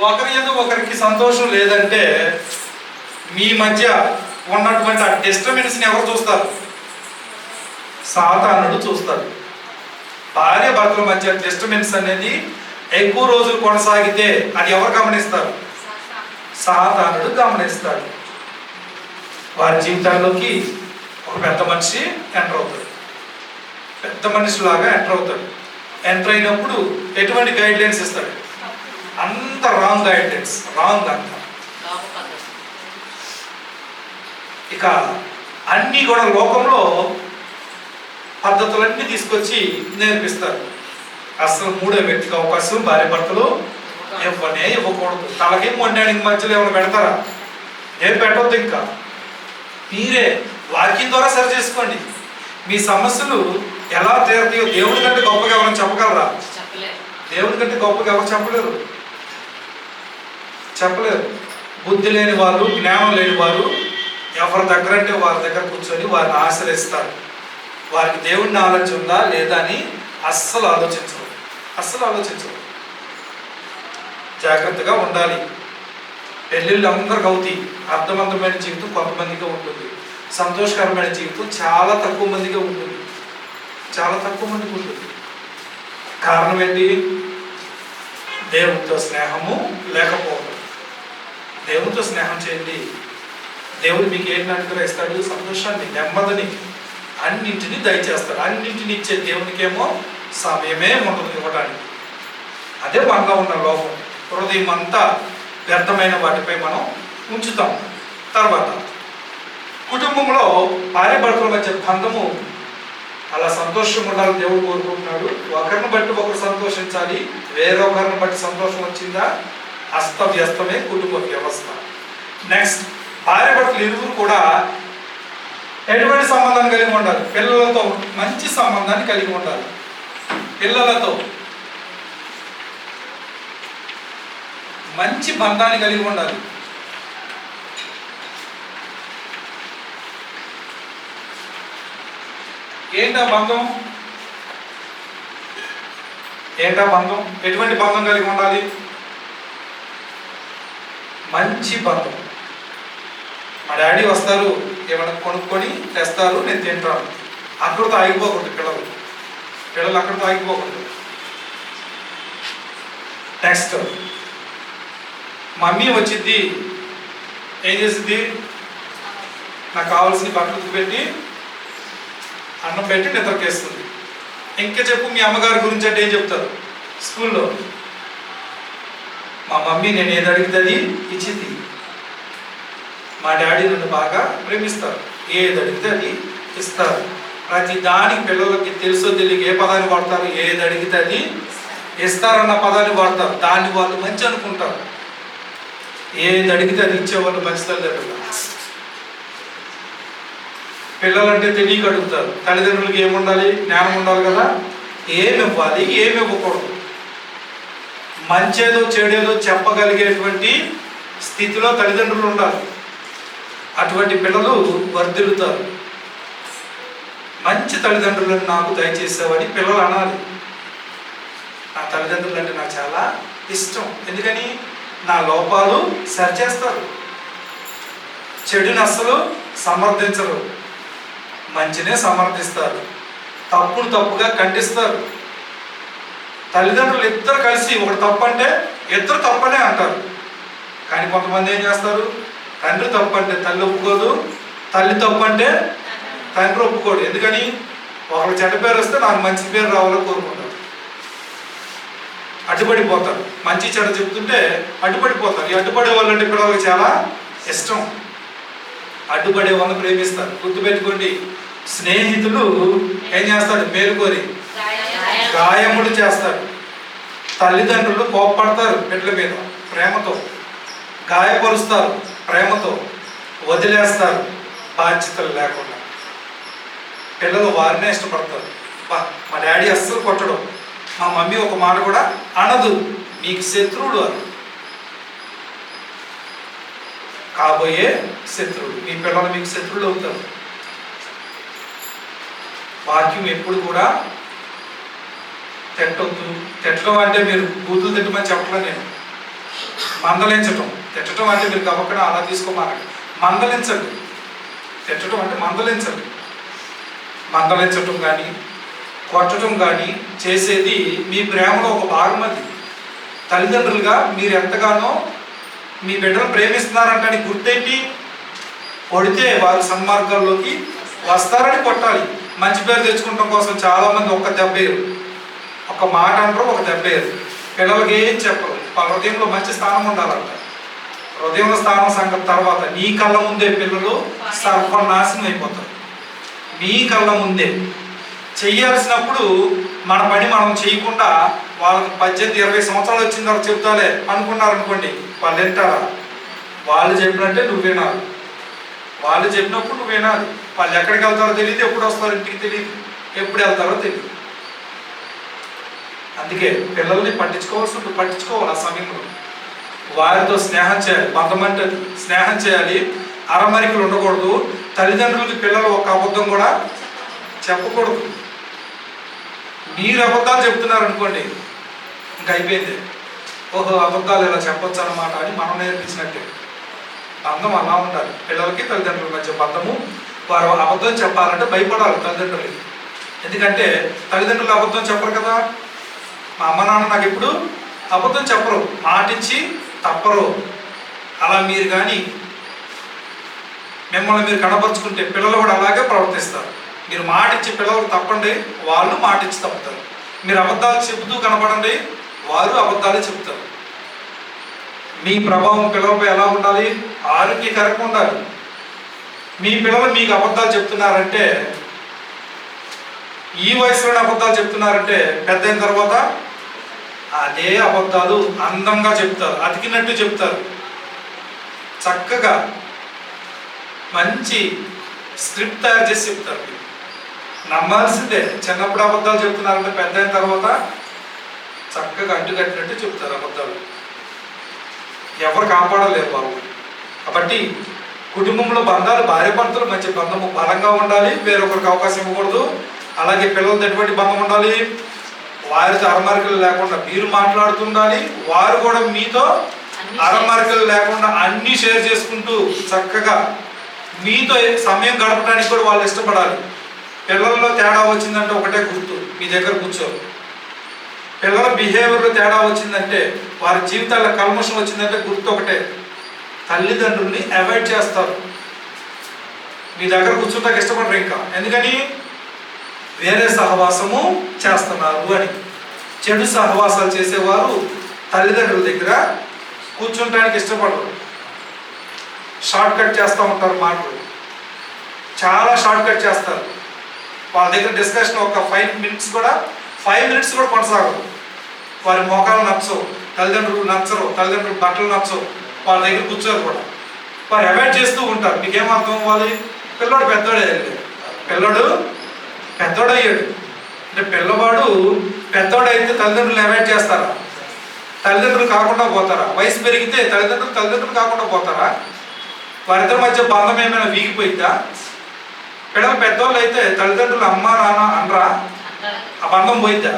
ఒకరి ఎందుకు ఒకరికి సంతోషం లేదంటే మీ మధ్య ఉన్నటువంటి ఆ డిస్టర్బెన్స్ని ఎవరు చూస్తారు? సాతానుడు చూస్తారు భార్య భర్తల మధ్య డిస్టర్బెన్స్ అనేది ఎక్కువ రోజులు కొనసాగితే అది ఎవరు గమనిస్తారు? సాతానుడు గమనిస్తాడు. వారి జీవితాల్లోకి ఒక పెద్ద మనిషి ఎంటర్ అవుతాడు. పెద్ద మనిషిలాగా ఎంటర్ అవుతాడు. ఎంటర్ అయినప్పుడు ఎటువంటి గైడ్ లైన్స్ ఇస్తాడు? అంత రాంగ్ గైడ్ లైన్స్ రాంగ్ అంత ఇక అన్నీ కూడా లోకంలో పద్ధతులన్నీ తీసుకొచ్చి నేర్పిస్తారు. అసలు మూడో వ్యక్తికి అవకాశం భార్య భర్తలు ఇవ్వనే ఇవ్వకూడదు. తలకేం వండడానికి మధ్యలో ఏమైనా పెడతారా? ఏం పెట్టవద్దు ఇంకా. మీరే వాక్యం ద్వారా సరి చేసుకోండి. మీ సమస్యలు ఎలా తీరుతాయో దేవుడి కంటే గొప్పగా ఎవరైనా చెప్పగలరా? దేవుడి కంటే గొప్పగా ఎవరు చెప్పలేరు? చెప్పలేరు బుద్ధి లేని వారు జ్ఞానం లేని వారు ఎవరి దగ్గర అంటే వారి దగ్గర కూర్చొని వారిని ఆశ్రయిస్తారు. వారికి దేవుడిని ఆలోచన ఉందా లేదా అని అస్సలు ఆలోచించరు. అస్సలు ఆలోచించరు. జాగ్రత్తగా ఉండాలి. పెళ్ళిళ్ళు అందరికి అవుతాయి. అర్థవంతమైన జీవితం కొంతమందిగా ఉంటుంది. సంతోషకరమైన జీవితం చాలా తక్కువ మందిగా ఉంటుంది. చాలా తక్కువ మందికి ఉంటుంది. కారణం ఏంటి? దేవుడితో స్నేహము లేకపోవడం దేవునితో స్నేహం చేయండి. దేవుడు మీకు ఏంటి అనుగ్రహిస్తాడు సంతోషాన్ని నెమ్మదిని అన్నింటినీ దయచేస్తాడు. అన్నింటిని ఇచ్చే దేవునికేమో సమయమే ఉండదు ఇవ్వడానికి అదే మనలో ఉన్న లోపం. హృదయం అంతా వ్యర్థమైన వాటిపై మనం ఉంచుతాం. తర్వాత కుటుంబంలో భార్య భర్తల మధ్య బంధము. అలా సంతోషం ఉండాలని దేవుడు కోరుకుంటున్నాడు. ఒకరిని బట్టి ఒకరు సంతోషించాలి. వేరొకరిని బట్టి సంతోషం వచ్చిందా? అస్తవ్యస్తమే కుటుంబ వ్యవస్థ. నెక్స్ట్ భార్య భర్తలు ఇరువురు కూడా ఎటువంటి సంబంధాన్ని కలిగి ఉండాలి? పిల్లలతో మంచి సంబంధాన్ని కలిగి ఉండాలి. పిల్లలతో మంచి బంధాన్ని కలిగి ఉండాలి. ఏంటా బంధం? ఏంటా బంధం? ఎటువంటి బంధం కలిగి ఉండాలి? మంచి బంధం మా డాడీ వస్తారు ఏమైనా కొనుక్కొని తెస్తారు నేను తింటాను. అక్కడితో ఆగిపోకూడదు పిల్లలు. పిల్లలు అక్కడితో ఆగిపోకూడదు నెక్స్ట్ మమ్మీ వచ్చింది ఏం చేసింది నాకు కావాల్సిన బట్టలు పెట్టి అన్నం పెట్టి నిద్రకేస్తుంది. ఇంకా చెప్పు మీ అమ్మగారి గురించి అంటే ఏం చెప్తారు? స్కూల్లో. మా మమ్మీ నేను ఏది అడిగితే ఇచ్చింది. మా డాడీ నన్ను బాగా ప్రేమిస్తారు. ఏది అడిగితే అది ఇస్తారు. ప్రతి దానికి పిల్లలకి తెలుసో తెలియక ఏ పదాన్ని వాడతారు? ఏది అడిగితే అది ఇస్తారన్న పదాన్ని వాడతారు. దాన్ని వాళ్ళు మంచి అనుకుంటారు. ఏది అడిగితే అది ఇచ్చేవాళ్ళు మంచి తల్లిదండ్రులు పిల్లలంటే తెలియక అడుగుతారు. తల్లిదండ్రులకి ఏముండాలి? జ్ఞానం ఉండాలి కదా? ఏమి ఇవ్వాలి? ఏమి ఇవ్వకూడదు. మంచేదో చెడేదో చెప్పగలిగేటువంటి స్థితిలో తల్లిదండ్రులు ఉండాలి. అటువంటి పిల్లలు వర్ధిల్లుతారు. మంచి తల్లిదండ్రులను నాకు దయచేసావని పిల్లలు అనాలి. నా తల్లిదండ్రులు అంటే నాకు చాలా ఇష్టం. ఎందుకని? నా లోపాలు సరిచేస్తారు. చెడుని అస్సలు సమర్థించరు. మంచినే సమర్థిస్తారు. తప్పును తప్పుగా ఖండిస్తారు. తల్లిదండ్రులు ఇద్దరు కలిసి ఒకటి తప్పంటే ఇద్దరు తప్పనే అంటారు. కానీ కొంతమంది ఏం చేస్తారు? తండ్రి తప్పంటే అంటే తల్లి ఒప్పుకోదు తల్లి తప్పంటే తండ్రి ఒప్పుకోడు. ఎందుకని? ఒకరు చెడ్డ పేరు వస్తే నాకు మంచి పేరు రావాలని కోరుకుంటారు. అడ్డుపడిపోతారు. మంచి చెడ్డ చెప్తుంటే అడ్డుపడిపోతారు. ఈ అడ్డుపడే వాళ్ళంటే పిల్లలకు చాలా ఇష్టం. అడ్డుపడే వాళ్ళని ప్రేమిస్తారు. గుర్తుపెట్టుకోండి. స్నేహితులు ఏం చేస్తాడు మేలుకోరి గాయములు చేస్తాడు తల్లిదండ్రులు కోప్పడతారు బిడ్డల మీద ప్రేమతో. గాయపరుస్తారు ప్రేమతో. వదిలేస్తారు బాధ్యతలు లేకుండా. పిల్లలు వారినే ఇష్టపడతారు. మా డాడీ అస్సలు కొట్టడం. మా మమ్మీ ఒక మాట కూడా అనదు. మీకు శత్రువుడు అని. కాబోయే శత్రువుడు మీ పిల్లలు మీకు శత్రువులు అవుతారు. వాక్యం ఎప్పుడు కూడా తిట్టొద్దు తిట్టడం అంటే మీరు బూతులు తిట్టమని చెప్పడం నేను. మందలించటం. తిట్టడం అంటే మీరు గబక్కన అలా తీసుకోమారండి మందలించండి. తిట్టడం అంటే మందలించండి. మందలించటం కానీ కొట్టడం కానీ చేసేది మీ ప్రేమలో ఒక భాగం అది. తల్లిదండ్రులుగా మీరు ఎంతగానో మీ బిడ్డను ప్రేమిస్తున్నారంటే గుర్తెట్టి కొడితే వారు సన్మార్గాల్లోకి వస్తారని కొట్టాలి. మంచి పేరు తెచ్చుకోవడం కోసం చాలామంది ఒక్క దెబ్బ ఒక మాట అంటారు ఒక దెబ్బేరు పిల్లలకి ఏం చెప్పరు. వాళ్ళ హృదయంలో మంచి స్థానం ఉండాలంట. హృదయంలో స్థానం సంగతి తర్వాత నీ కళ్ళ ముందే పిల్లలు సర్వనాశనం అయిపోతారు. నీ కళ్ళ ముందే. చెయ్యాల్సినప్పుడు మన పని మనం చేయకుండా వాళ్ళకి పద్దెనిమిది ఇరవై సంవత్సరాలు వచ్చిన తర్వాత చెప్తాలే అనుకున్నారనుకోండి వాళ్ళు వింటారా? వాళ్ళు చెప్పినట్టే నువ్వు వినాలి. వాళ్ళు చెప్పినప్పుడు నువ్వు వినాలి. వాళ్ళు ఎక్కడికి వెళ్తారో తెలియదు ఎప్పుడు వస్తారో ఇంటికి తెలియదు. ఎప్పుడు వెళ్తారో తెలియదు. అందుకే పిల్లల్ని పట్టించుకోవాల్సి ఉంటుంది పట్టించుకోవాలి ఆ సమయంలో. వారితో స్నేహం చేయాలి బంధమంటే స్నేహం చేయాలి. అరమరికలు ఉండకూడదు. తల్లిదండ్రులకి పిల్లలు ఒక అబద్ధం కూడా చెప్పకూడదు. మీరు అబద్ధాలు చెప్తున్నారు అనుకోండి ఇంకా అయిపోయింది. ఓహో అబద్ధాలు ఇలా చెప్పొచ్చు అనమాట అని మనం నేర్పించినట్టే. బంధం అలా ఉండాలి. పిల్లలకి తల్లిదండ్రుల మధ్య బంధము వారు అబద్ధం చెప్పాలంటే భయపడాలి తల్లిదండ్రులకి. ఎందుకంటే తల్లిదండ్రులు అబద్ధం చెప్పరు కదా. మా అమ్మ నాన్న నాకు ఎప్పుడు అబద్ధం చెప్పరు. మాటించి తప్పరు. అలా మీరు కానీ మిమ్మల్ని మీరు కనపరుచుకుంటే పిల్లలు కూడా అలాగే ప్రవర్తిస్తారు. మీరు మాటిచ్చి పిల్లలు తప్పండి వాళ్ళు మాటిచ్చి తప్పుతారు. మీరు అబద్ధాలు చెబుతూ కనపడండి వారు అబద్ధాలే చెప్తారు మీ ప్రభావం పిల్లలపై ఎలా ఉండాలి? ఆరోగ్యకరంగా ఉండాలి. మీ పిల్లలు మీకు అబద్ధాలు చెప్తున్నారంటే ఈ వయసులోనే అబద్ధాలు చెప్తున్నారంటే పెద్ద అయిన తర్వాత అదే అబద్ధాలు అందంగా చెప్తారు అతికినట్టు చెప్తారు. చక్కగా మంచి స్క్రిప్ట్ తయారు చేసి చెప్తారు. నమ్మాల్సిందే చిన్నప్పుడు అబద్ధాలు చెప్తున్నారంటే పెద్ద అయిన తర్వాత చక్కగా అంటుకట్టినట్టు చెప్తారు అబద్ధాలు. ఎవరు కాపాడలేరు బాబు. కాబట్టి కుటుంబంలో బంధాలు భార్య భర్తలు మంచి బంధము బలంగా ఉండాలి వేరొకరికి అవకాశం ఇవ్వకూడదు. అలాగే పిల్లలతో ఎటువంటి బంధం ఉండాలి? వారితో అరమరికలు లేకుండా మీరు మాట్లాడుతుండాలి వారు కూడా మీతో అరమరికలు లేకుండా అన్ని షేర్ చేసుకుంటూ చక్కగా మీతో సమయం గడపడానికి కూడా వాళ్ళు ఇష్టపడాలి. పిల్లల్లో తేడా వచ్చిందంటే ఒకటే గుర్తు మీ దగ్గర కూర్చోరు. పిల్లల బిహేవియర్లో తేడా వచ్చిందంటే వారి జీవితాల్లో కల్మషం వచ్చిందంటే గుర్తు ఒకటే తల్లిదండ్రుల్ని అవాయిడ్ చేస్తారు. మీ దగ్గర కూర్చుంటాక ఇష్టపడరు ఇంకా. ఎందుకని? వేరే సహవాసము చేస్తున్నారు అని. చెడు సహవాసాలు చేసేవారు తల్లిదండ్రుల దగ్గర కూర్చుంటానికి ఇష్టపడరు. షార్ట్ కట్ చేస్తూ ఉంటారు మాటలు. చాలా షార్ట్ కట్ చేస్తారు. వాళ్ళ దగ్గర డిస్కషన్ ఒక ఫైవ్ మినిట్స్ కూడా ఫైవ్ మినిట్స్ కూడా కొనసాగదు. వారి మోకాలు నచ్చవు తల్లిదండ్రులు నచ్చరు తల్లిదండ్రులు బట్టలు నచ్చవు వాళ్ళ దగ్గర కూర్చోరు కూడా. వారు అవాయిడ్ చేస్తూ ఉంటారు. మీకేం అర్థం అవ్వాలి? పిల్లోడు పెద్దోడే పిల్లడు పిల్లోడు పెద్దోడయ్యాడు. అంటే పిల్లవాడు పెద్దోడైతే తల్లిదండ్రులు అవాయిడ్ చేస్తారా? తల్లిదండ్రులు కాకుండా పోతారా? వయసు పెరిగితే తల్లిదండ్రులు తల్లిదండ్రులు కాకుండా పోతారా? వారిద్దరి మధ్య బంధం ఏమైనా వీగిపోయిందా పిల్లలు పెద్దోళ్ళు అయితే తల్లిదండ్రులు అమ్మ నాన్న అనరా? ఆ బంధం పోయిద్దా?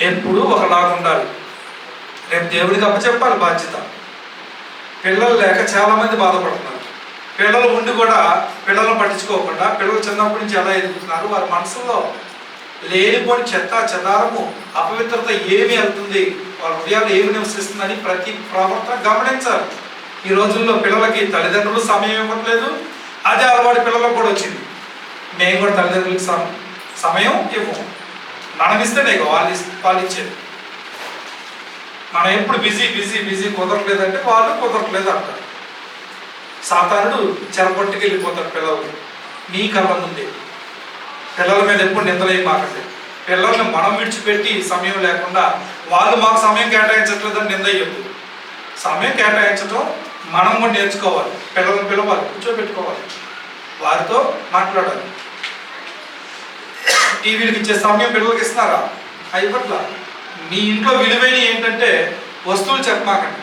ఎప్పుడు ఒకలాగా ఉండాలి. రేపు దేవుడికి అప్పచెప్పాలి బాధ్యత. పిల్లలు లేక చాలామంది బాధపడుతున్నారు. పిల్లలు ఉండి కూడా పిల్లలను పట్టించుకోకుండా పిల్లలు చిన్నప్పటి నుంచి ఎలా ఎదుగుతున్నారు? వారి మనసులో లేనిపోని చెత్త చెదారము అపవిత్రత ఏమి వెళ్తుంది? వాళ్ళ హృదయాలు ఏమి నివసిస్తుందని ప్రతి ప్రవర్తన గమనించాలి. ఈ రోజుల్లో పిల్లలకి తల్లిదండ్రులు సమయం ఇవ్వట్లేదు. అదే అలవాటు పిల్లలకు కూడా వచ్చింది. మేము కూడా తల్లిదండ్రులకి సమ- సమయం ఇవ్వము మనం ఇస్తేనే వాళ్ళు వాళ్ళు ఇచ్చేది మనం ఎప్పుడు బిజీ బిజీ బిజీ కుదరట్లేదంటే వాళ్ళు కుదరట్లేదు అంటారు. సాతానుడు చెరపట్టుకు వెళ్ళిపోతాడు పిల్లలు. మీ కళ్ళ ఉంది పిల్లల మీద ఎప్పుడు నిందలేం మాకండి పిల్లల్ని మనం విడిచిపెట్టి సమయం లేకుండా వాళ్ళు మాకు సమయం కేటాయించట్లేదని నింద ఇవ్వద్దు సమయం కేటాయించడం మనం కూడా నేర్చుకోవాలి. పిల్లల్ని పిలవాలి కూర్చోబెట్టుకోవాలి. వారితో మాట్లాడాలి. టీవీలకు ఇచ్చే సమయం పిల్లలకి ఇస్తారా అయిపట్ల. మీ ఇంట్లో విలువైన ఏంటంటే వస్తువులు చెప్పమాకండి.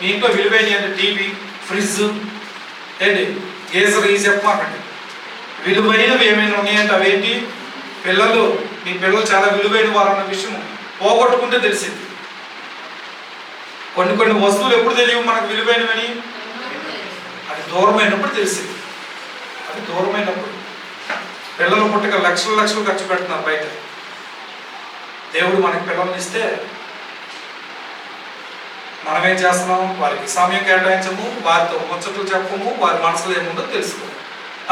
మీ ఇంట్లో విలువైన అంటే టీవీ ఫ్రిడ్జ్ ఏంటి? గేజర్ చెప్పమాకండి విలువైనవి ఏమైనా ఉన్నాయంటే అవేంటి? పిల్లలు మీ పిల్లలు చాలా విలువైన వారు అన్న విషయం పోగొట్టుకుంటే తెలిసింది. కొన్ని కొన్ని వస్తువులు ఎప్పుడు తెలియవు మనకు విలువైనవని? అది దూరమైనప్పుడు తెలిసింది. అది దూరమైనప్పుడు. పిల్లలు పుట్టక లక్షలు లక్షలు ఖర్చు పెడుతున్నారు బయట. దేవుడు మనకి పిల్లల్ని ఇస్తే మనమేం చేస్తున్నాము చేస్తున్నాం? వారికి సమయం కేటాయించము వారితో ముచ్చట్లు చెప్పము వారి మనసులో ఏముందో తెలుసుకోము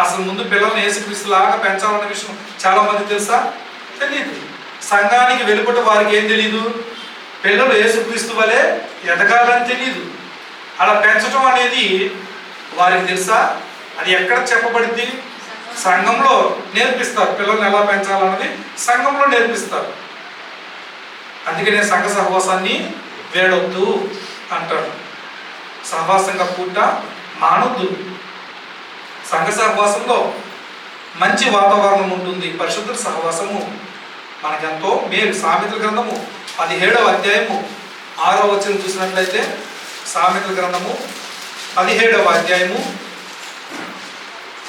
అసలు ముందు పిల్లల్ని ఏసుక్రీస్తులాగా పెంచాలన్న విషయం చాలా మంది తెలుసా? తెలియదు సంఘానికి వెలుపట వారికి ఏం తెలియదు పిల్లలు ఏసుక్రీస్తు వలె ఎదగాలని తెలియదు అలా పెంచడం అనేది వారికి తెలుసా? అది ఎక్కడ చెప్పబడింది? సంఘంలో నేర్పిస్తారు. పిల్లల్ని ఎలా పెంచాలన్నది సంఘంలో నేర్పిస్తారు. అందుకనే సంఘ సహవాసాన్ని వేడొద్దు అంటాడు. సహవాసంగా పూట మానొద్దు. సంఘ సహవాసంలో మంచి వాతావరణం ఉంటుంది. పరిశుద్ధ సహవాసము మనకెంతో మేలు. సామెతల గ్రంథము పదిహేడవ అధ్యాయము ఆరో వచ్చిన చూసినట్లయితే సామెతల గ్రంథము పదిహేడవ అధ్యాయము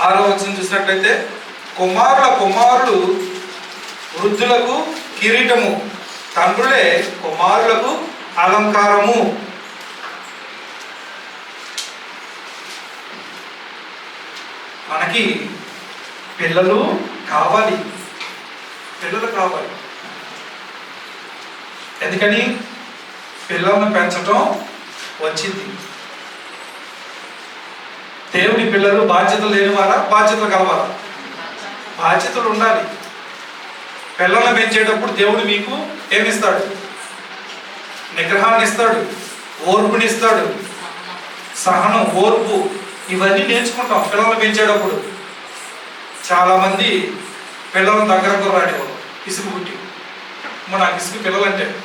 ఆరో వచ్చిన చూసినట్లయితే కుమారుల కుమారుడు వృద్ధులకు కిరీటము తండ్రులే కుమారులకు అలంకారము. మనకి పిల్లలు కావాలి. పిల్లలు కావాలి. ఎందుకని? పిల్లలను పెంచటం వచ్చింది. దేవుడి పిల్లలు బాధ్యతలు లేనివారా? బాధ్యతలు కలవారా బాధ్యతలు ఉండాలి. పిల్లలను పెంచేటప్పుడు దేవుడు మీకు ఏమిస్తాడు నిగ్రహాన్ని ఇస్తాడు ఓర్పునిస్తాడు సహనం ఓర్పు ఇవన్నీ నేర్చుకుంటాం. పిల్లలు పెంచేటప్పుడు చాలామంది పిల్లల దగ్గరకు రాడేవారు ఇసుకు పుట్టి. మన నాకు పిల్లలంటే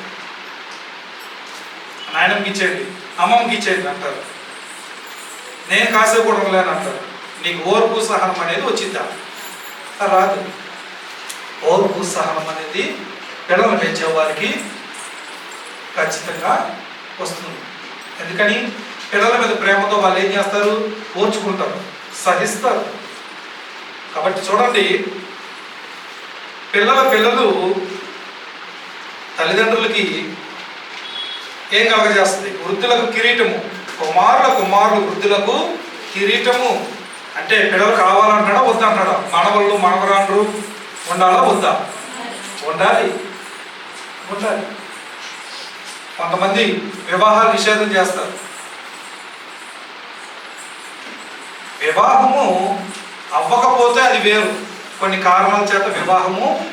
నాయనమ్మకి ఇచ్చేయండి అమ్మమ్మకి ఇచ్చేయండి అంటారు. నేను కాసేపు కూడా ఉండలేను అంటారు. నీకు ఓర్పు సహనం అనేది వచ్చిందా రాదు. ఓర్పు సహనం అనేది పిల్లలు పెంచే వారికి ఖచ్చితంగా వస్తుంది. ఎందుకని? పిల్లల మీద ప్రేమతో వాళ్ళు ఏం చేస్తారు? ఓర్చుకుంటారు. సహిస్తారు. కాబట్టి చూడండి పిల్లల పిల్లలు తల్లిదండ్రులకి ఏం కలగజేస్తుంది? వృద్ధులకు కిరీటము. కుమారుల కుమారులు వృద్ధులకు కిరీటము. అంటే పిల్లలు కావాలంటాడా వద్దంటాడా? మనవళ్ళు మనవరాండ్రు ఉండాలా వద్దా? ఉండాలి. ఉండాలి. కొంతమంది వివాహాలు నిషేధం చేస్తారు. వివాహము అవ్వకపోతే అది వేరు. కొన్ని కారణాల చేత వివాహము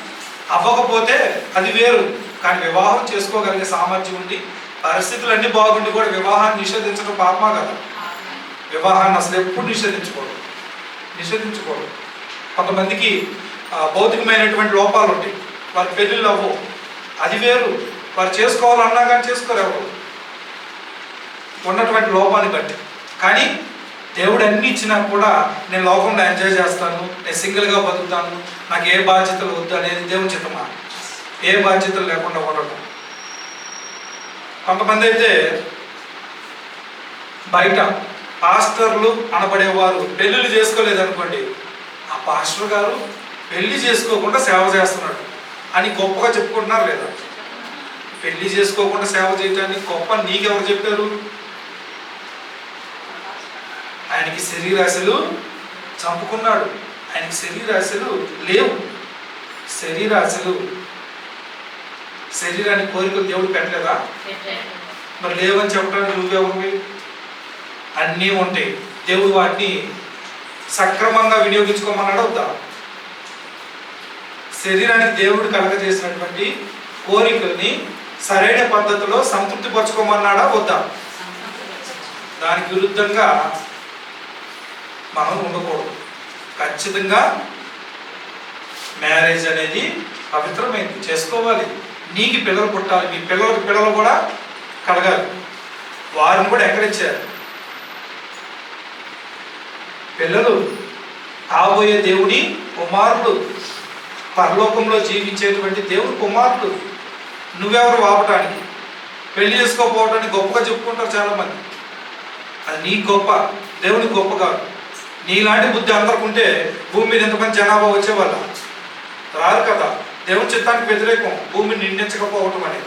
అవ్వకపోతే అది వేరు. కానీ వివాహం చేసుకోగలిగే సామర్థ్యం ఉండి పరిస్థితులు అన్నీ బాగుండి కూడా వివాహాన్ని నిషేధించడం పాపమా కదా. వివాహాన్ని అసలు ఎప్పుడు నిషేధించకూడదు నిషేధించకూడదు కొంతమందికి భౌతికమైనటువంటి లోపాలు ఉంటాయి వారి పెళ్ళిళ్ళు అవ్వవు. అది వేరు. వారు చేసుకోవాలన్నా కానీ చేసుకోలేవు ఉన్నటువంటి లోపాన్ని బట్టి. కానీ దేవుడు అన్ని ఇచ్చినా కూడా నేను లోకంలో ఎంజాయ్ చేస్తాను నేను సింగిల్గా బతుకుతాను నాకు ఏ బాధ్యతలు వద్దు అనేది దేవుని చిత్తమా ఏ బాధ్యతలు లేకుండా ఉండటం కొంతమంది అయితే బయట పాస్టర్లు అనబడేవారు పెళ్ళిళ్ళు చేసుకోలేదు అనుకోండి. ఆ పాస్టర్ గారు పెళ్ళి చేసుకోకుండా సేవ చేస్తున్నాడు అని గొప్పగా చెప్పుకుంటున్నారు లేదా? పెళ్ళి చేసుకోకుండా సేవ చేయటానికి గొప్ప నీకెవరు చెప్పారు? ఆయనకి శరీరాశలు చంపుకున్నాడు. ఆయనకి శరీరాశలు లేవు. శరీరాశలు శరీరానికి కోరికలు దేవుడు పెట్టలేదా? మరి లేవని చెప్పడానికి నువ్వెవరివి అన్నీ ఉంటాయి. దేవుడు వాటిని సక్రమంగా వినియోగించుకోమన్నాడు వద్దా శరీరానికి దేవుడు కలగజేసినటువంటి కోరికల్ని సరైన పద్ధతిలో సంతృప్తి పరచుకోమన్నాడా వద్దా? దానికి విరుద్ధంగా మనం ఉండకూడదు. ఖచ్చితంగా మ్యారేజ్ అనేది పవిత్రమైంది. చేసుకోవాలి. నీకు పిల్లలు పుట్టాలి. మీ పిల్లలకి పిల్లలు కూడా కలగాలి. వారిని కూడా ఎక్కడిచ్చారు పిల్లలు కాబోయే దేవుని కుమారుడు పరలోకంలో జీవించేటువంటి దేవుని కుమారుడు. నువ్వెవరు వాపటానికి? పెళ్ళి చేసుకోకపోవటానికి గొప్పగా చెప్పుకుంటారు చాలామంది. అది నీ గొప్ప దేవుని గొప్ప కాదు. నీలాంటి బుద్ధి అందరికి ఉంటే భూమి మీద ఎంతమంది జనాభా వచ్చేవాళ్ళ? రారు కదా. దేవుని చిత్తానికి వ్యతిరేకం భూమిని నిండించకపోవటం అనేది.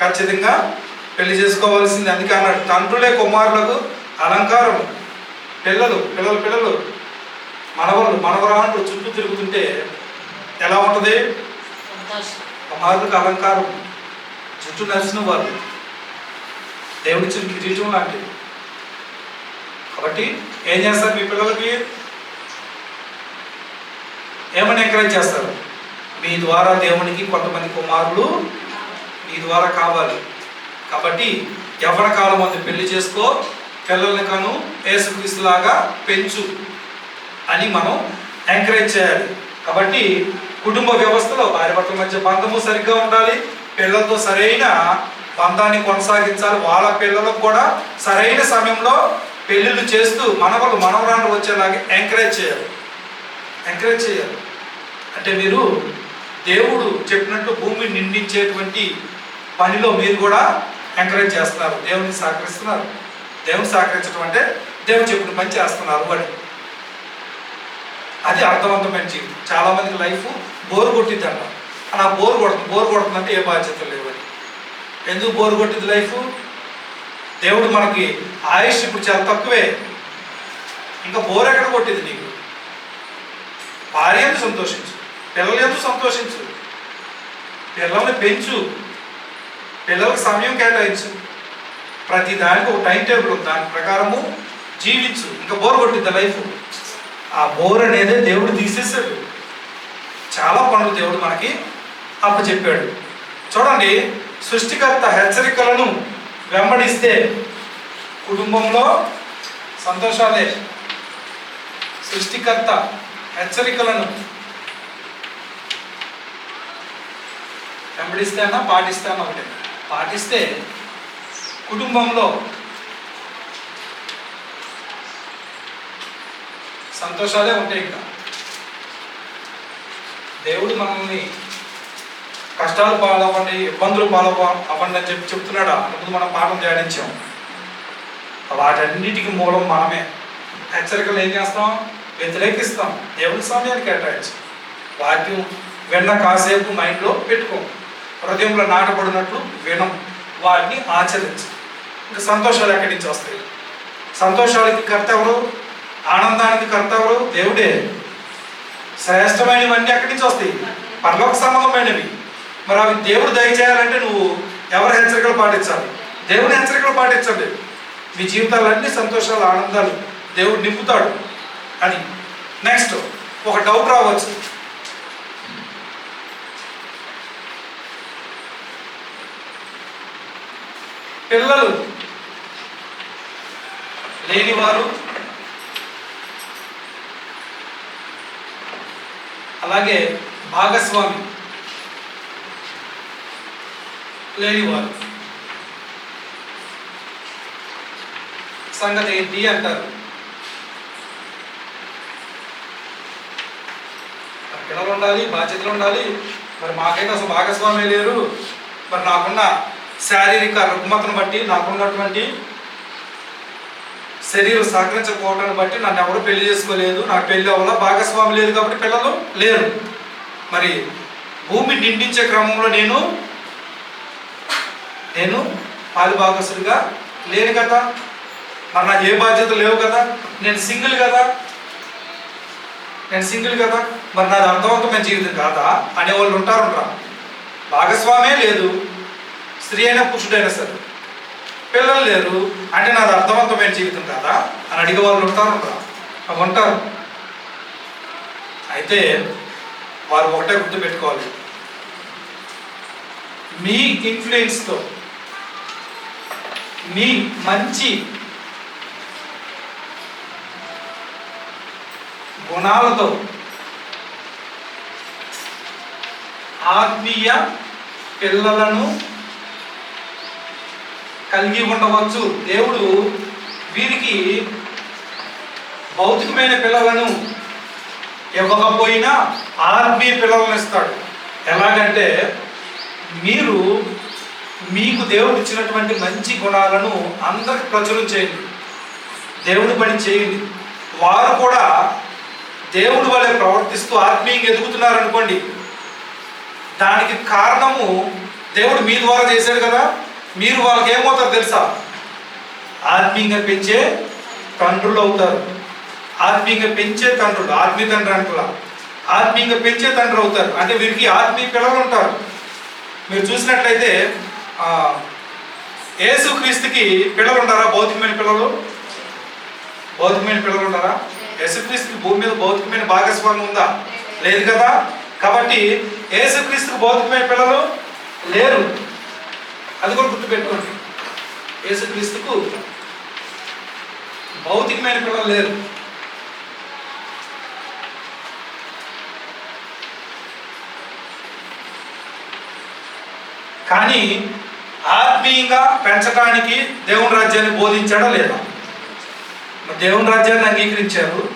ఖచ్చితంగా పెళ్ళి చేసుకోవాల్సింది అందుకే అన్నాడు. తండ్రులే కుమారులకు అలంకారం పిల్లలు పిల్లలు పిల్లలు. మనవళ్ళు మనవరాళ్ళు చుట్టూ తిరుగుతుంటే ఎలా ఉంటుంది? సంతోషం అలంకారం. చుట్టూ నడిచిన వాళ్ళు. దేవుడిచ్చిన కిరీటం లాంటిది. కాబట్టి ఏం చేస్తారు మీ పిల్లలకి? ఏమని ఎంకరేజ్ చేస్తారు? మీ ద్వారా దేవునికి కొంతమంది కుమారులు మీ ద్వారా కావాలి. కాబట్టి ఎవరి కాలం మంది పెళ్ళి చేసుకో పిల్లల్ని కను ఏసుక్రీస్తులాగా పెంచు అని మనం ఎంకరేజ్ చేయాలి. కాబట్టి కుటుంబ వ్యవస్థలో భార్య భర్తల మధ్య బంధము సరిగ్గా ఉండాలి. పిల్లలతో సరైన బంధాన్ని కొనసాగించాలి. వాళ్ళ పిల్లలకు కూడా సరైన సమయంలో పెళ్ళిళ్ళు చేస్తూ మనవలు మనవరాలు వచ్చేలాగా ఎంకరేజ్ చేయాలి. ఎంకరేజ్ చేయాలి. అంటే మీరు దేవుడు చెప్పినట్టు భూమిని నిండించేటువంటి పనిలో మీరు కూడా ఎంకరేజ్ చేస్తున్నారు. దేవుని సహకరిస్తున్నారు. దేవుని సహకరించడం అంటే దేవుడు చెప్పిన పని చేస్తున్నారు అని. అది అర్థవంతమైన జీవితం. చాలామందికి లైఫ్ బోరు కొట్టింది అలా బోరు కొడుతుంది బోరు కొడుతుందంటే ఏ బాధ్యత లేవని ఎందుకు బోరు కొట్టింది లైఫ్? దేవుడు మనకి ఆయుష్ ఇప్పుడు చాలా తక్కువే. ఇంకా బోర్ ఎక్కడ కొట్టింది నీకు? భార్య ఎందు సంతోషించు? పిల్లలు ఎందుకు సంతోషించు? పిల్లల్ని పెంచు. పిల్లలకు సమయం కేటాయించు. ప్రతి దానికి ఒక టైం టేబుల్ ఉంది. దాని ప్రకారము జీవించు. ఇంకా బోర్ కొట్టింది లైఫ్. ఆ బోర్ అనేది దేవుడు తీసేసాడు చాలా పనులు దేవుడు మనకి అప్పచెప్పాడు. చూడండి సృష్టికర్త హెచ్చరికలను వెంబడిస్తే కుటుంబంలో సంతోషాలే. సృష్టికర్త హెచ్చరికలను వెంబడిస్తే అన్నా పాటిస్తే అన్న పాటిస్తే కుటుంబంలో సంతోషాలే ఉంటాయి ఇంకా. దేవుడు మనల్ని కష్టాలు పాలవ్వండి ఇబ్బందులు పాలవ అవ్వండి అని చెప్పి చెప్తున్నాడు? ముందు మనం పాఠం ధ్యానించాం. వాటన్నిటికీ మూలం మనమే. హెచ్చరికలు ఏం చేస్తాం? వ్యతిరేకిస్తాం. దేవుడి సమయాన్ని కేటాయించి. వాక్యం విన్న కాసేపు మైండ్లో పెట్టుకో. హృదయంలో నాటబడినట్లు వినం. వాటిని ఆచరించు. ఇంకా సంతోషాలు ఎక్కడి నుంచి వస్తాయి? సంతోషాలకి కర్త ఎవరు? ఆనందానికి కర్త ఎవరు? దేవుడే. శ్రేష్టమైనవన్నీ ఎక్కడి నుంచి వస్తాయి. పరలోక సంబంధమైనవి. మరి అవి దేవుడు దయచేయాలంటే నువ్వు ఎవరి హెచ్చరికలు పాటించాలి? దేవుని హెచ్చరికలు పాటించండి. మీ జీవితాలన్నీ సంతోషాలు ఆనందాలు దేవుడు నింపుతాడు అని. నెక్స్ట్ ఒక డౌట్ రావచ్చు. పిల్లలు లేనివారు అలాగే భాగస్వామి లేనివారు. సంగతి ఏంటి అంటారు? పిల్లలు ఉండాలి బాధ్యతలు ఉండాలి. మరి మాకైతే అసలు భాగస్వామి లేరు. మరి నాకున్న శారీరక రుగ్మతను బట్టి నాకున్నటువంటి శరీరం సహకరించకపోవడాన్ని బట్టి నన్ను ఎవరు పెళ్ళి చేసుకోలేదు నాకు పెళ్ళి అవ్వాలా భాగస్వామి లేదు కాబట్టి పిల్లలు లేరు. మరి భూమి నిండించే క్రమంలో నేను నేను పాలు భాగస్సుడిగా లేను కదా? మరి నాకు ఏ బాధ్యత లేవు కదా? నేను సింగిల్ కదా? నేను సింగిల్ కదా? మరి నాది అర్థవంతమైన జీవితం కాదా? అనేవాళ్ళు ఉంటారు ఉంటారు భాగస్వామే లేదు. స్త్రీ అయినా పురుషుడైనా సరే. పిల్లలు లేరు అంటే నాది అర్థవంతమైన జీవితం కాదా? అని అడిగే వాళ్ళు ఉంటారు ఉంటారు ఉంటారు. అయితే వారు ఒకటే గుర్తు పెట్టుకోవాలి మీ ఇన్ఫ్లుయెన్స్తో మీ మంచి గుణాలతో ఆత్మీయ పిల్లలను కలిగి ఉండవచ్చు. దేవుడు వీరికి భౌతికమైన పిల్లలను ఇవ్వకపోయినా ఆత్మీయ పిల్లలను ఇస్తాడు. ఎలాగంటే మీరు మీకు దేవుడు ఇచ్చినటువంటి మంచి గుణాలను అందరికి ప్రచురం చేయండి. దేవుడి పని చేయండి. వారు కూడా దేవుడు వలె ప్రవర్తిస్తూ ఆత్మీయంగా ఎదుగుతున్నారు అనుకోండి దానికి కారణము దేవుడు మీ ద్వారా చేశాడు కదా? మీరు వాళ్ళకి ఏమవుతారు తెలుసా? ఆత్మీయంగా పెంచే తండ్రులు అవుతారు. ఆత్మీయంగా పెంచే తండ్రులు ఆత్మీయ తండ్రి అంటులా ఆత్మీయంగా పెంచే తండ్రులు అవుతారు. అంటే వీరికి ఆత్మీయ పిల్లలు ఉంటారు. మీరు చూసినట్లయితే ఆ, యేసుక్రీస్తుకి పిల్లలు ఉంటారా భౌతికమైన పిల్లలు? భౌతికమైన పిల్లలు ఉంటారా యేసుక్రీస్తుకి భూమి మీద భౌతికమైన భాగస్వామ్యం ఉందా? లేదు కదా? కాబట్టి యేసుక్రీస్తుకు భౌతికమైన పిల్లలు లేరు. అది కూడా గుర్తుపెట్టుకోండి. యేసుక్రీస్తుకు భౌతికమైన పిల్లలు లేరు. కానీ ఆత్మీయంగా పెంచడానికి దేవుని రాజ్యాన్ని బోధించాడా లేదా? దేవుని రాజ్యాన్ని అంగీకరించారు.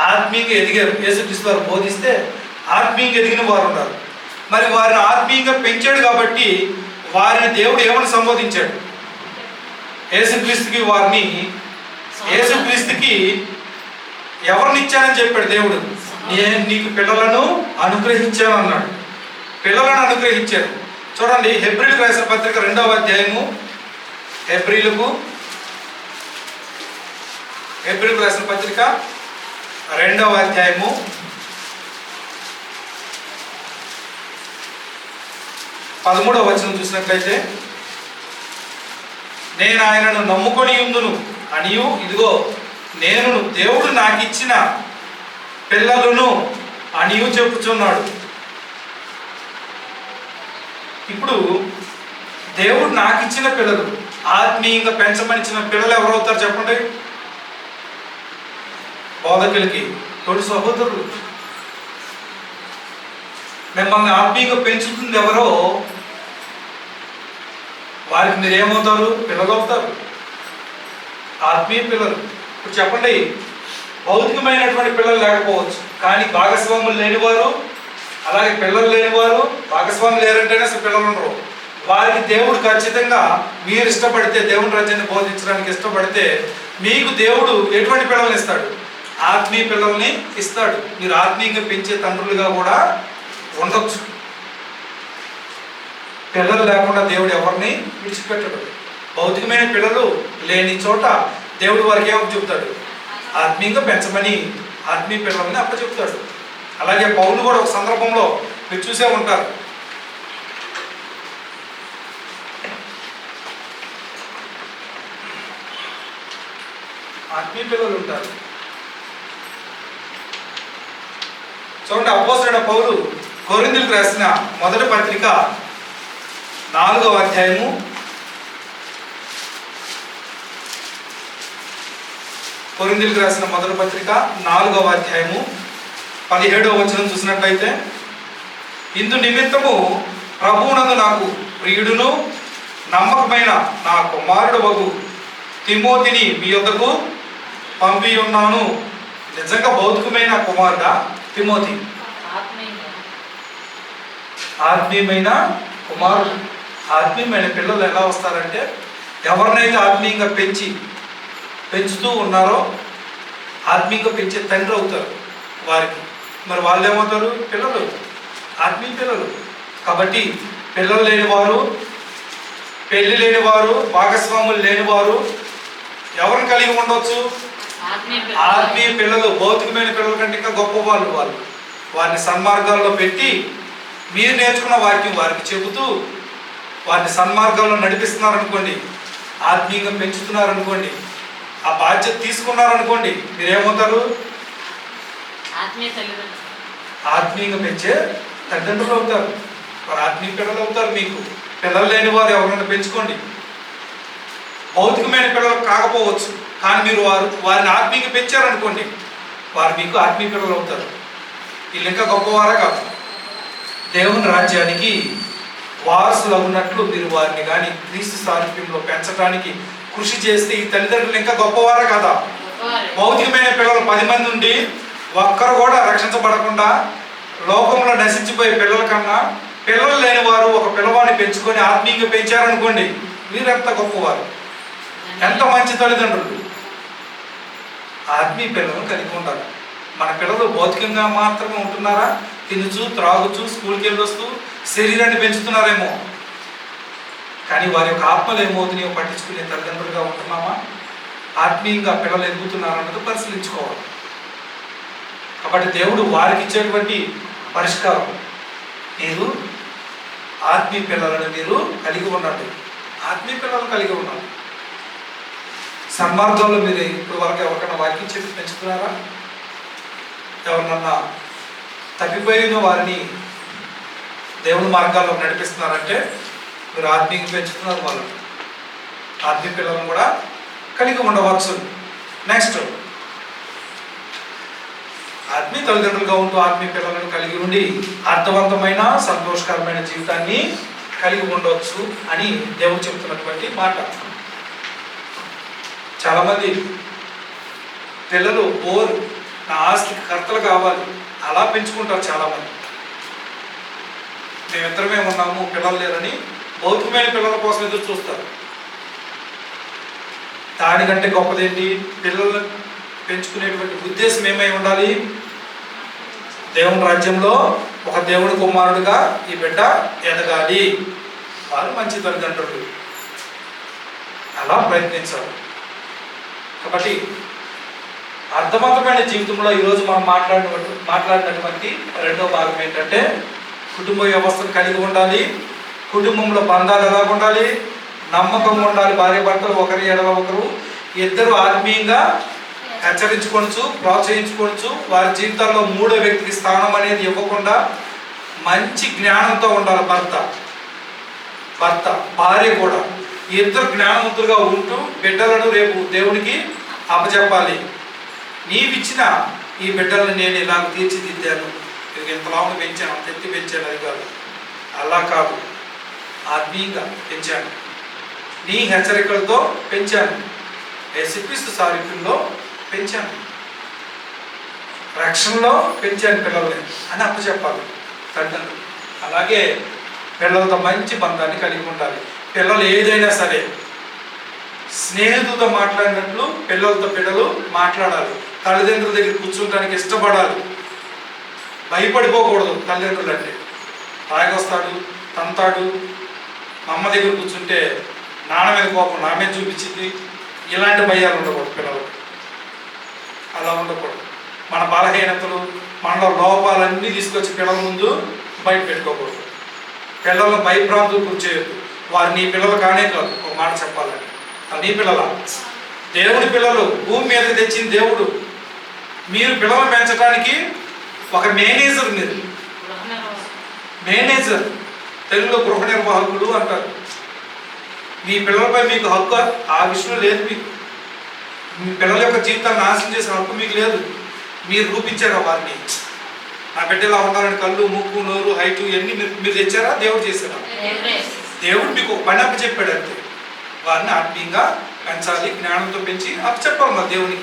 ఆత్మీయంగా ఎదిగారు. యేసుక్రీస్తు వారు బోధిస్తే ఆత్మీయంగా ఎదిగిన వారు ఉన్నారు. మరి వారిని ఆత్మీయంగా పెంచాడు కాబట్టి వారిని దేవుడు ఏమని సంబోధించాడు? యేసుక్రీస్తుకి వారిని యేసుక్రీస్తుకి ఎవరిని ఇచ్చానని చెప్పాడు దేవుడు? నేను నీకు పిల్లలను అనుగ్రహించాను అన్నాడు. పిల్లలను అనుగ్రహించాడు. చూడండి హెబ్రిల్ రాసిన పత్రిక రెండవ అధ్యాయము హెబ్రిలకు ఏప్రిల్ రాసిన పత్రిక రెండవ అధ్యాయము పదమూడవ వచనం చూసినట్లయితే నేను ఆయనను నమ్ముకొని ఉందును అనియు ఇదిగో నేను దేవుడు నాకు ఇచ్చిన పిల్లలను అనియు చెప్పుచున్నాడు. ఇప్పుడు దేవుడు నాకు ఇచ్చిన పిల్లలు ఆత్మీయంగా పెంచమనిచ్చిన పిల్లలు ఎవరవుతారు చెప్పండి? బోధకులకి తోటి సహోదరులు. మిమ్మల్ని ఆత్మీయంగా పెంచుతుంది ఎవరో వారికి మీరు ఏమవుతారు పిల్లలు ఆత్మీయ పిల్లలు. ఇప్పుడు చెప్పండి భౌతికమైనటువంటి పిల్లలు లేకపోవచ్చు కానీ భాగస్వాములు లేనివారు అలాగే పిల్లలు లేనివారు భాగస్వాములు లేరంటేనే అసలు పిల్లలు ఉండరు. వారికి దేవుడు ఖచ్చితంగా మీరు ఇష్టపడితే దేవుని రాజ్యాన్ని బోధించడానికి ఇష్టపడితే మీకు దేవుడు ఎటువంటి పిల్లల్ని ఇస్తాడు? ఆత్మీయ పిల్లల్ని ఇస్తాడు. మీరు ఆత్మీయంగా పెంచే తండ్రులుగా కూడా ఉండొచ్చు. పిల్లలు లేకుండా దేవుడు ఎవరిని విడిచిపెట్టడు. భౌతికమైన పిల్లలు లేని చోట దేవుడు వారికి ఏమో చెప్తాడు? ఆత్మీయంగా పెంచమని ఆత్మీయ పిల్లల్ని అప్పచెప్తాడు అలాగే పౌలు కూడా ఒక సందర్భంలో మీరు చూసే ఉంటారు. ఆత్మీయ పిల్లలు ఉంటారు. చూడండి అపోసరైన పౌలు కొరిందులకు రాసిన మొదటి పత్రిక నాలుగవ అధ్యాయము. కొరిందులకు రాసిన మొదటి పత్రిక నాలుగవ అధ్యాయము. పదిహేడవ వచనం చూసినట్లయితే ఇందు నిమిత్తము ప్రభువునందు నాకు ప్రియుడును నమ్మకమైన నా కుమారుడు వగు తిమోతిని మీ యొద్దకు పంపి ఉన్నాను నిజంగా భౌతికమైన కుమారుడా తిమోతి? ఆత్మీయమైన కుమారుడు ఆత్మీయమైన పిల్లలు ఎలా వస్తారంటే ఎవరినైతే ఆత్మీయంగా పెంచి పెంచుతూ ఉన్నారో ఆత్మీయంగా పెంచే తండ్రి అవుతారు వారికి. మరి వాళ్ళు ఏమవుతారు పిల్లలు ఆత్మీయ పిల్లలు. కాబట్టి పిల్లలు లేనివారు పెళ్ళి లేనివారు భాగస్వాములు లేనివారు ఎవరిని కలిగి ఉండొచ్చు? ఆత్మీయ ఆత్మీయ పిల్లలు భౌతికమైన పిల్లల కంటే ఇంకా గొప్ప వాళ్ళు వాళ్ళు. వారిని సన్మార్గాల్లో పెట్టి మీరు నేర్చుకున్న వాక్యం వారికి చెబుతూ వారిని సన్మార్గాల్లో నడిపిస్తున్నారనుకోండి ఆత్మీయంగా పెంచుతున్నారనుకోండి ఆ బాధ్యత తీసుకున్నారనుకోండి మీరేమవుతారు? ఆత్మీయంగా పెంచే తల్లిదండ్రులు అవుతారు. వారు ఆత్మీయ పిల్లలు అవుతారు మీకు. పిల్లలు లేని వారు ఎవరైనా పెంచుకోండి. భౌతికమైన పిల్లలు కాకపోవచ్చు కానీ మీరు వారు వారిని ఆత్మీయంగా పెంచారనుకోండి వారు మీకు ఆత్మీయ పిల్లలు అవుతారు. వీళ్ళు ఇంకా గొప్పవారా కాదు. దేవుని రాజ్యానికి వారసులు ఉన్నట్లు మీరు వారిని కానీ క్రీస్తు సారూప్యంలో పెంచడానికి కృషి చేస్తే ఈ తల్లిదండ్రులు ఇంకా గొప్పవారా కదా? భౌతికమైన పిల్లలు పది మంది ఉండి ఒక్కరు కూడా రక్షించబడకుండా లోకంలో నశించిపోయే పిల్లల కన్నా పిల్లలు లేని వారు ఒక పిల్లవాడిని పెంచుకొని ఆత్మీయంగా పెంచారనుకోండి మీరెంత గొప్పవారు? ఎంత మంచి తల్లిదండ్రులు? ఆత్మీయ పిల్లలను కలిగి ఉండాలి. మన పిల్లలు భౌతికంగా మాత్రమే ఉంటున్నారా? తినుచు త్రాగుచు స్కూల్కి వెళ్ళి వస్తూ శరీరాన్ని పెంచుతున్నారేమో. కానీ వారి యొక్క ఆత్మలు ఏమవుతున్నాయో పట్టించుకునే తల్లిదండ్రులుగా ఉంటున్నామా? ఆత్మీయంగా పిల్లలు ఎదుగుతున్నారన్నది పరిశీలించుకోవాలి. కాబట్టి దేవుడు వారికి ఇచ్చేటువంటి పరిష్కారం మీరు ఆత్మీయ పిల్లలను మీరు కలిగి ఉండండి. ఆత్మీయ పిల్లలను కలిగి ఉన్నారు సన్మార్గంలో మీరు ఇప్పుడు వరకు ఎవరికైనా వాక్యం చెప్పి పెంచుతున్నారా? ఎవరినన్నా తప్పిపోయిన వారిని దేవుని మార్గాల్లో నడిపిస్తున్నారంటే మీరు ఆత్మీయంగా పెంచుతున్నారు వాళ్ళు. ఆత్మీయ పిల్లలను కూడా కలిగి ఉండవచ్చు. నెక్స్ట్ ఆత్మీయ తల్లిదండ్రులుగా ఉంటూ ఆత్మీయ పిల్లలను కలిగి ఉండి అర్థవంతమైన సంతోషకరమైన జీవితాన్ని కలిగి ఉండవచ్చు అని దేవుడు చెబుతున్నటువంటి మాట. చాలామంది పిల్లలు బోర్ నా ఆస్తికి కర్తలు కావాలి. అలా పెంచుకుంటారు చాలామంది. మేమిద్దరమే ఉన్నాము పిల్లలు లేరని భౌతికమైన పిల్లల కోసం ఎదురు చూస్తారు. దానికంటే గొప్పదేంటి? పిల్లలు పెంచుకునేటువంటి ఉద్దేశం ఏమై ఉండాలి? దేవుని రాజ్యంలో ఒక దేవుడి కుమారుడుగా ఈ బిడ్డ ఎదగాలి. వారు మంచి తల్లిదండ్రులు. అలా ప్రయత్నించాలి. కాబట్టి అర్థవంతమైన జీవితంలో ఈరోజు మనం మాట్లాడినటువంటి మాట్లాడినటువంటి రెండో భాగం ఏంటంటే కుటుంబ వ్యవస్థను కలిగి ఉండాలి కుటుంబంలో బంధాలు ఎలా ఉండాలి నమ్మకం ఉండాలి భార్య భర్తలు ఒకరి ఎడవ ఒకరు ఇద్దరు ఆత్మీయంగా హెచ్చరించుకోవచ్చు ప్రోత్సహించుకోవచ్చు వారి జీవితాల్లో మూడో వ్యక్తికి స్థానం అనేది ఇవ్వకుండా మంచి జ్ఞానంతో ఉండాలి భర్త. భర్త భార్య కూడా. ఇద్దరు జ్ఞానవంతులుగా ఉంటూ బిడ్డలను రేపు దేవునికి అప్పచెప్పాలి. నీవిచ్చిన ఈ బిడ్డలను నేను ఇలాగ తీర్చిదిద్దాను. ఇక ఇంతలావును పెంచాను తెత్తి పెంచాను అది కాదు. అలా కాదు. ఆత్మీయంగా పెంచాను. నీ హెచ్చరికలతో పెంచాను. యేసుక్రీస్తు సారథ్యంలో పెంచాను. రక్షణలో పెంచాను పిల్లల్ని అని అప్పచెప్పాలి తండ్రులు అలాగే పిల్లలతో మంచి బంధాన్ని కలిగి ఉండాలి. పిల్లలు ఏదైనా సరే స్నేహితులతో మాట్లాడినట్లు పిల్లలతో పిల్లలు మాట్లాడాలి. తల్లిదండ్రుల దగ్గర కూర్చుంటానికి ఇష్టపడాలి. భయపడిపోకూడదు తల్లిదండ్రులు అంటే. తాగొస్తాడు తంతాడు అమ్మ దగ్గర కూర్చుంటే నాన్న మీద కోపం నా మీద చూపించింది. ఇలాంటి భయాలు ఉండకూడదు పిల్లలు అలా ఉండకూడదు. మన బలహీనతలు మనలో లోపాలన్నీ తీసుకొచ్చి పిల్లల ముందు బయట పెట్టుకోకూడదు. పిల్లల భయభ్రాంతులు కూర్చేయద్దు వారు నీ పిల్లలు కానే కాదు. ఒక మాట చెప్పాలని నీ పిల్లల? దేవుడి పిల్లలు భూమి మీద తెచ్చిన దేవుడు మీరు పిల్లలను పెంచడానికి ఒక మేనేజర్ మీరు. మేనేజర్. తెలుగులో గృహ నిర్వాహకులు అంటారు. మీ పిల్లలపై మీకు హక్కు ఆ విషయం లేదు మీకు. మీ పిల్లల యొక్క జీవితాన్ని నాశనం చేసే హక్కు మీకు లేదు. మీరు రూపించారా వారిని. నా బిడ్డ ఇలా ఉండాలని కళ్ళు ముక్కు నోరు హైట్ ఇవన్నీ మీరు మీరు తెచ్చారా? దేవుడు చేశారా? దేవుడే. దేవుడు మీకు ఒక పని అప్పచెప్పాడు అంతే. వారిని ఆత్మీయంగా పెంచాలి జ్ఞానంతో పెంచి అప్పచెప్పాలి మా దేవునికి.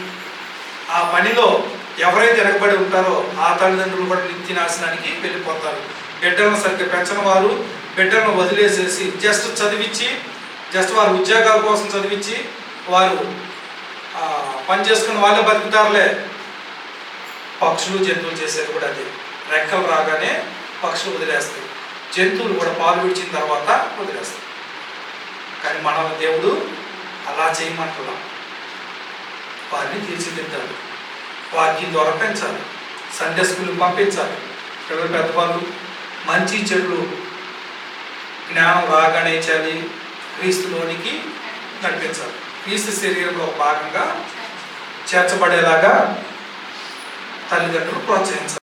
ఆ పనిలో ఎవరైతే వెనకబడి ఉంటారో ఆ తల్లిదండ్రులు కూడా నిత్య నాశనానికి వెళ్ళిపోతారు. బిడ్డలను సరిగ్గా పెంచని వారు బిడ్డలను వదిలేసేసి జస్ట్ చదివించి జస్ట్ వారు ఉద్యోగాల కోసం చదివించి వారు పని చేసుకుని వాళ్ళే బతుకుతారులే. పక్షులు జంతువులు చేసేది కూడా అది. రెక్కలు రాగానే పక్షులు వదిలేస్తాయి. జంతువులు కూడా పాలు విడిచిన తర్వాత వదిలేస్తాయి. కానీ మన దేవుడు అలా చేయమంటున్నాం వారిని తీర్చిదిద్దాడు. వాకింగ్ ద్వారా పెంచాలి సండే స్కూల్ పంపించాలి. పిల్లలు పెద్దవాళ్ళు మంచి చెడులు జ్ఞానం రాగానే చదివి క్రీస్తులోనికి నడిపించాలి. క్రీస్తు శరీరంలో భాగంగా చేర్చబడేలాగా తల్లిదండ్రులు ప్రోత్సహించాలి.